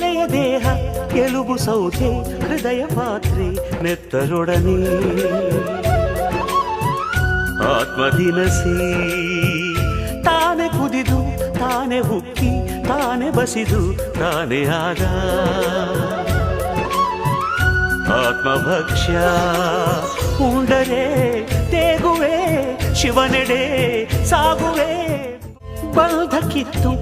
ಒಲೆಯ ದೇಹ ಎಲುಬು ಸೌಧೆ ಹೃದಯ ಪಾತ್ರೆ ನೆತ್ತರೊಡನೆ ಆತ್ಮದಿನಸಿ ತಾನೆ ಕುದಿದು ತಾನೆ ಉಕ್ಕಿ ತಾನೆ ಬಸಿದು ತಾನೆ ಆಗ ಆತ್ಮಭಕ್ಷ್ಯ ಉಂಡರೆ ತೇಗುವೆ ಶಿವನೆಡೆ ಸಾಗುವೆ ಬಲ್ಧ ಕಿತ್ತು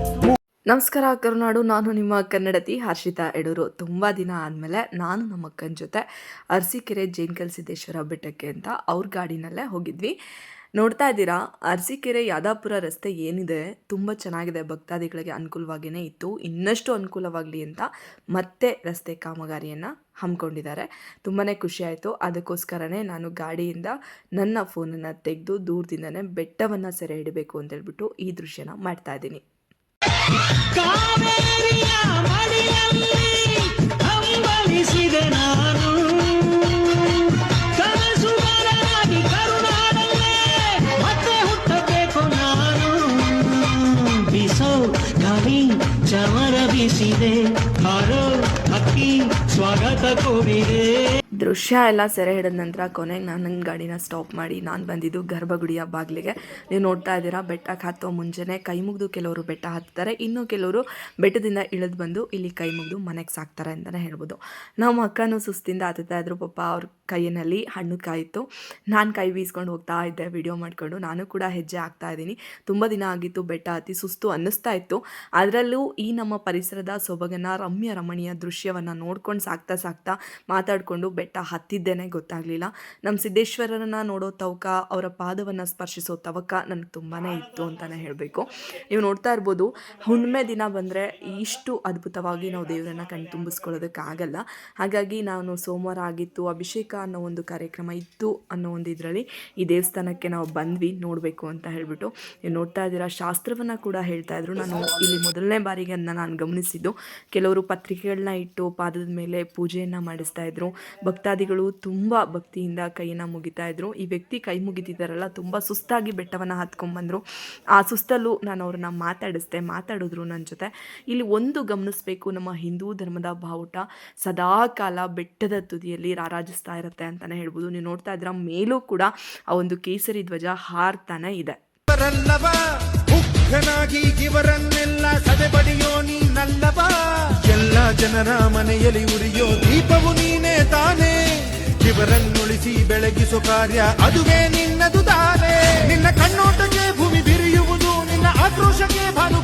ನಮಸ್ಕಾರ, ಕರುನಾಡು. ನಾನು ನಿಮ್ಮ ಕನ್ನಡತಿ ಹರ್ಷಿತಾ ಎಡೂರು. ತುಂಬ ದಿನ ಆದಮೇಲೆ ನಾನು ನಮ್ಮ ಅಕ್ಕನ ಜೊತೆ ಅರಸೀಕೆರೆ ಜೈನ್ಕಲ್ ಸಿದ್ದೇಶ್ವರ ಬೆಟ್ಟಕ್ಕೆ ಅಂತ ಅವ್ರ ಗಾಡಿನಲ್ಲೇ ಹೋಗಿದ್ವಿ. ನೋಡ್ತಾ ಇದ್ದೀರಾ? ಅರಸೀಕೆರೆ ಯಾದಾಪುರ ರಸ್ತೆ ಏನಿದೆ? ತುಂಬ ಚೆನ್ನಾಗಿದೆ. ಭಕ್ತಾದಿಗಳಿಗೆ ಅನುಕೂಲವಾಗಿಯೇ ಇತ್ತು. ಇನ್ನಷ್ಟು ಅನುಕೂಲವಾಗಲಿ ಅಂತ ಮತ್ತೆ ರಸ್ತೆ ಕಾಮಗಾರಿಯನ್ನು ಹಮ್ಮಿಕೊಂಡಿದ್ದಾರೆ. ತುಂಬಾ ಖುಷಿಯಾಯಿತು ಅದಕ್ಕೋಸ್ಕರನೇ ನಾನು ಗಾಡಿಯಿಂದ ನನ್ನ ಫೋನನ್ನು ತೆಗೆದು ದೂರದಿಂದನೇ ಬೆಟ್ಟವನ್ನು ಸೆರೆ ಹಿಡಬೇಕು ಅಂತ ಹೇಳ್ಬಿಟ್ಟು ಈ ದೃಶ್ಯನ ಮಾಡ್ತಾ ಇದ್ದೀನಿ. ಚಮರ ಬೀಸಿದೆ. ಹಾರೋ ಹಕ್ಕಿ ಸ್ವಾಗತ ಕೋರಿದೆ. ದೃಶ್ಯ ಎಲ್ಲ ಸೆರೆ ಹಿಡಿದ ನಂತರ ಕೊನೆಗೆ ನಾನು ನನ್ನ ಗಾಡಿನ ಸ್ಟಾಪ್ ಮಾಡಿ ನಾನು ಬಂದಿದ್ದು ಗರ್ಭಗುಡಿಯ ಬಾಗಿಲಿಗೆ. ನೀವು ನೋಡ್ತಾ ಇದ್ದೀರಾ ಬೆಟ್ಟಕ್ಕೆ ಹತ್ತೋ ಮುಂಜಾನೆ ಕೈ ಮುಗಿದು ಕೆಲವರು ಬೆಟ್ಟ ಹತ್ತಾರೆ ಇನ್ನು ಕೆಲವರು ಬೆಟ್ಟದಿಂದ ಇಳಿದು ಬಂದು ಇಲ್ಲಿ ಕೈ ಮುಗಿದು ಮನೆಗೆ ಸಾಕ್ತಾರೆ ಅಂತಲೇ ಹೇಳ್ಬೋದು. ನಮ್ಮ ಅಕ್ಕನೂ ಸುಸ್ತಿಂದ ಹತ್ತುತ್ತಾ ಇದ್ರು, ಪಾಪ ಅವ್ರ ಕೈಯಲ್ಲಿ ಹಣ್ಣು ಕಾಯಿತ್ತು. ನಾನು ಕೈ ಬೀಸ್ಕೊಂಡು ಹೋಗ್ತಾ ಇದ್ದೆ ವಿಡಿಯೋ ಮಾಡಿಕೊಂಡು. ನಾನು ಕೂಡ ಹೆಜ್ಜೆ ಆಗ್ತಾ ಇದ್ದೀನಿ. ತುಂಬ ದಿನ ಆಗಿತ್ತು, ಬೆಟ್ಟ ಅತಿ ಸುಸ್ತು ಅನ್ನಿಸ್ತಾ ಇತ್ತು. ಅದರಲ್ಲೂ ಈ ನಮ್ಮ ಪರಿಸರದ ಸೊಬಗನ ರಮ್ಯ ರಮಣೀಯ ದೃಶ್ಯವನ್ನು ನೋಡ್ಕೊಂಡು ಸಾಕ್ತಾ ಸಾಕ್ತಾ ಮಾತಾಡಿಕೊಂಡು ಬೆಟ್ಟ ಹತ್ತಿದ್ದೇನೆ ಗೊತ್ತಾಗಲಿಲ್ಲ. ನಮ್ಮ ಸಿದ್ದೇಶ್ವರರನ್ನ ನೋಡೋ ತವಕ, ಅವರ ಪಾದವನ್ನು ಸ್ಪರ್ಶಿಸೋ ತವಕ ನನಗೆ ತುಂಬಾ ಇತ್ತು ಅಂತಲೇ ಹೇಳಬೇಕು. ನೀವು ನೋಡ್ತಾ ಇರ್ಬೋದು, ಹುಣ್ಣಿಮೆ ದಿನ ಬಂದರೆ ಇಷ್ಟು ಅದ್ಭುತವಾಗಿ ನಾವು ದೇವರನ್ನು ಕಣ್ತುಂಬಿಸ್ಕೊಳ್ಳೋದಕ್ಕಾಗಲ್ಲ. ಹಾಗಾಗಿ ನಾನು ಸೋಮವಾರ ಆಗಿತ್ತು, ಅಭಿಷೇಕ ಅನ್ನೋ ಒಂದು ಕಾರ್ಯಕ್ರಮ ಇತ್ತು ಅನ್ನೋ ಒಂದು ಇದರಲ್ಲಿ ಈ ದೇವಸ್ಥಾನಕ್ಕೆ ನಾವು ಬಂದ್ವಿ, ನೋಡಬೇಕು ಅಂತ ಹೇಳಿಬಿಟ್ಟು. ನೀವು ನೋಡ್ತಾ ಇದ್ದೀರಾ, ಶಾಸ್ತ್ರವನ್ನು ಕೂಡ ಹೇಳ್ತಾ ಇದ್ರು. ನಾನು ಇಲ್ಲಿ ಮೊದಲನೇ ಬಾರಿಗೆ ಅದನ್ನ ನಾನು ಗಮನಿಸಿದ್ದು. ಕೆಲವರು ಪತ್ರಿಕೆಗಳನ್ನ ಇಟ್ಟು ಪಾದದ ಮೇಲೆ ಪೂಜೆಯನ್ನು ಮಾಡಿಸ್ತಾ ಇದ್ರು. ಭಕ್ತಾದಿಗಳು ತುಂಬ ಭಕ್ತಿಯಿಂದ ಕೈಯನ್ನು ಮುಗಿತಾ ಇದ್ರು. ಈ ವ್ಯಕ್ತಿ ಕೈ ಮುಗಿತಿದ್ದಾರಲ್ಲ, ತುಂಬ ಸುಸ್ತಾಗಿ ಬೆಟ್ಟವನ್ನು ಹತ್ಕೊಂಡ್ಬಂದರು ಆ ಸುಸ್ತಲ್ಲೂ ನಾನು ಅವ್ರನ್ನ ಮಾತಾಡಿಸ್ದೆ, ಮಾತಾಡಿದ್ರು ನನ್ನ ಜೊತೆ. ಇಲ್ಲಿ ಒಂದು ಗಮನಿಸಬೇಕು, ನಮ್ಮ ಹಿಂದೂ ಧರ್ಮದ ಬಾವುಟ ಸದಾ ಕಾಲ ಬೆಟ್ಟದ ತುದಿಯಲ್ಲಿ ರಾರಾಜಿಸ್ತಾ ಅಂತಲೇ ಹೇಳ್ಬೋದು. ನೀವು ನೋಡ್ತಾ ಇದ್ರ ಮೇಲೂ ಕೂಡ ಆ ಒಂದು ಕೇಸರಿ ಧ್ವಜ ಹಾರ್ತಾನೆ ಇದೆ. ಇವರನ್ನೆಲ್ಲ ಸದೆಬಡಿಯೋ ನೀನಲ್ಲವ? ಎಲ್ಲ ಜನರ ಮನೆಯಲ್ಲಿ ಉರಿಯೋ ದೀಪವು ನೀನೇ ತಾನೇ. ಇವರನ್ನುಳಿಸಿ ಬೆಳಗಿಸೋ ಕಾರ್ಯ ಅದುವೇ ನಿನ್ನದು ತಾನೇ. ನಿನ್ನ ಕಣ್ಣೋಟಕ್ಕೆ ಭೂಮಿ ಬಿರಿಯುವುದು, ನಿನ್ನ ಆಕ್ರೋಶಕ್ಕೆ ಭಾನು